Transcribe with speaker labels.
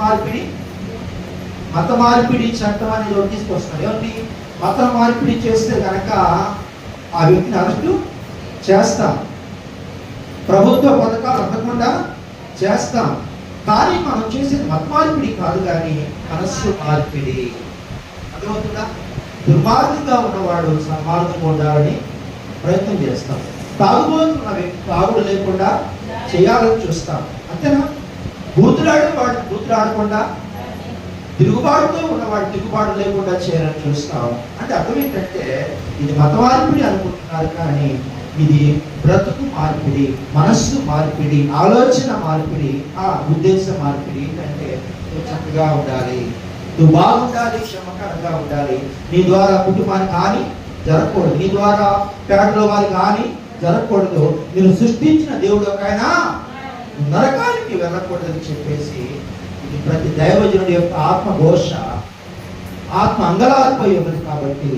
Speaker 1: మార్పిడి మత మార్పిడి చట్టం అనేది ఒకటి తీసుకొస్తున్నారు. ఏమండి? మత మార్పిడి చేస్తే కనుక ఆ వ్యక్తిని అరెస్టు చేస్తాం. ప్రభుత్వ పథకాలు అందకుండా చేస్తాం. కానీ మనం చేసేది మత మార్పిడి కాదు కానీ మనస్సు మార్పిడి. అర్థమవుతుందా? దుర్మార్గంగా ఉన్నవాడు సన్మార్గంగా ఉండాలని ప్రయత్నం చేస్తాం. తాగుబోతున్న వ్యక్తి తాగుడు లేకుండా చేయాలని చూస్తాం. అంతేనా? బూతులాడే వాడు బూతులాడకుండా తిరుగుబాటుతో ఉన్నవాడు తిరుగుబాటు లేకుండా చేయాలని చూస్తాం. అంటే అర్థం ఏంటంటే ఇది మతవార్పిడి అనుకుంటున్నారు కానీ ఇది బ్రతుకు మార్పిడి మనస్సు మార్పిడి ఆలోచన మార్పిడి ఆ ఉద్దేశ మార్పిడి ఏంటంటే నువ్వు చక్కగా ఉండాలి. నువ్వు బాగుండాలి క్షమకరంగా ఉండాలి. నీ ద్వారా కుటుంబానికి కానీ జరగకూడదు. నీ ద్వారా పేటలో వారికి కానీ జరగకూడదు. నేను సృష్టించిన దేవుడు ఒకైనా నరకానికి వెళ్ళకూడదని చెప్పేసి ఇది ప్రతి దైవజనుడి యొక్క ఆత్మ ఘోష ఆత్మ అంగలార్పై ఉన్నది కాబట్టి